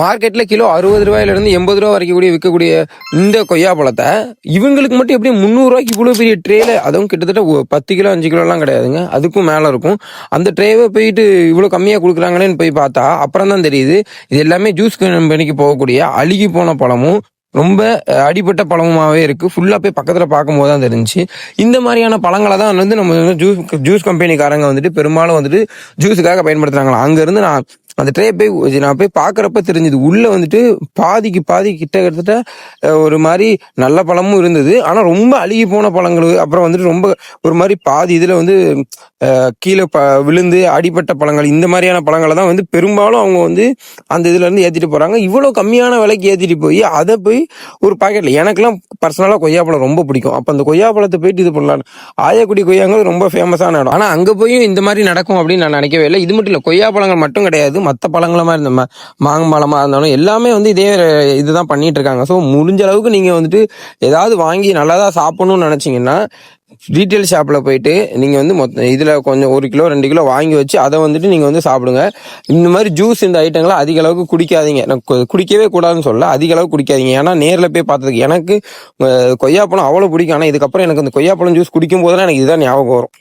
மார்க்கெட்டில் கிலோ அறுபது ரூபாயிலிருந்து எண்பது ரூபா வரைக்கும் கூடிய விற்கக்கூடிய இந்த கொய்யா பழத்தை இவங்களுக்கு மட்டும் எப்படி முந்நூறுரூவாய்க்கு இவ்வளோ பெரிய ட்ரேல அதுவும் கிட்டத்தட்ட பத்து கிலோ அஞ்சு கிலோலாம் கிடையாதுங்க. அதுக்கும் மேலே இருக்கும். அந்த ட்ரேவை போயிட்டு இவ்வளோ கம்மியாக கொடுக்குறாங்களேன்னு போய் பார்த்தா அப்புறம் தான் தெரியுது. இது எல்லாமே ஜூஸ் கம்பெனிக்கு போகக்கூடிய அழுகி போன பழமும் ரொம்ப அடிப்பட்ட அடிபட்ட பழமுமாவே இருக்குது ஃபுல்லாக போய் பக்கத்தில் பார்க்கும்போது தான் தெரிஞ்சு. இந்த மாதிரியான பழங்களை தான் வந்து நம்ம வந்து ஜூஸ் ஜூஸ் கம்பெனிக்காரங்க வந்துட்டு பெரும்பாலும் வந்துட்டு ஜூஸுக்காக பயன்படுத்துகிறாங்களா அங்கேருந்து நான் அந்த ட்ரே போய் நான் போய் பார்க்குறப்ப தெரிஞ்சது. உள்ளே வந்துட்டு பாதிக்கு பாதி கிட்ட கிட்டத்தட்ட ஒரு மாதிரி நல்ல பழமும் இருந்தது. ஆனால் ரொம்ப அழுகி போன பழங்கள் அப்புறம் வந்துட்டு ரொம்ப ஒரு மாதிரி பாதி இதில் வந்து கீழே ப விழுந்து அடிப்பட்ட பழங்கள் இந்த மாதிரியான பழங்களை தான் வந்து பெரும்பாலும் அவங்க வந்து அந்த இதுலேருந்து இருந்து போகிறாங்க இவ்வளோ கம்மியான விலைக்கு ஏற்றிட்டு போய் அதை போய் ஒரு பாக்கெட்டில் எனக்குலாம் பர்சனலாக கொய்யாப்பழம் ரொம்ப பிடிக்கும். அப்போ அந்த கொய்யாப்பழத்தை போயிட்டு இது பண்ணலாம் ஆயக்குடி கொய்யாங்கிறது ரொம்ப ஃபேமஸான இடம். ஆனால் அங்கே போய் இந்த மாதிரி நடக்கும் அப்படின்னு நான் நினைக்கவே இல்லை. இது மட்டும் இல்லை கொய்யாப்பழங்கள் மட்டும் கிடையாது. மற்ற பழங்களமாக இருந்த ம- பழமாக இருந்தாலும் எல்லாமே வந்து இதே இதுதான் பண்ணிட்டு இருக்காங்க ஸோ முடிஞ்ச அளவுக்கு நீங்கள் வந்துட்டு ஏதாவது வாங்கி நல்லதா சாப்பிடணும்னு நினச்சிங்கன்னா ரீட்டைல் ஷாப்பில் போயிட்டு நீங்கள் வந்து மொத்த இதில் கொஞ்சம் ஒரு கிலோ ரெண்டு கிலோ வாங்கி வச்சு அதை வந்துட்டு நீங்கள் வந்து சாப்பிடுங்க. இந்த மாதிரி ஜூஸ் இந்த ஐட்டங்களை அதிக அளவுக்கு குடிக்காதீங்க. கு- குடிக்கவே கூடாதுன்னு சொல்ல அதிக அளவுக்கு குடிக்காதீங்க. ஏன்னா நேரில் போய் பார்த்ததுக்கு எனக்கு கொய்யாப்பழம் அவ்வளோ பிடிக்கும். ஆனால் இதுக்கப்புறம் எனக்கு அந்த கொய்யாப்பழம் ஜூஸ் குடிக்கும் போதெல்லாம் எனக்கு இதுதான் ஞாபகம் வரும்.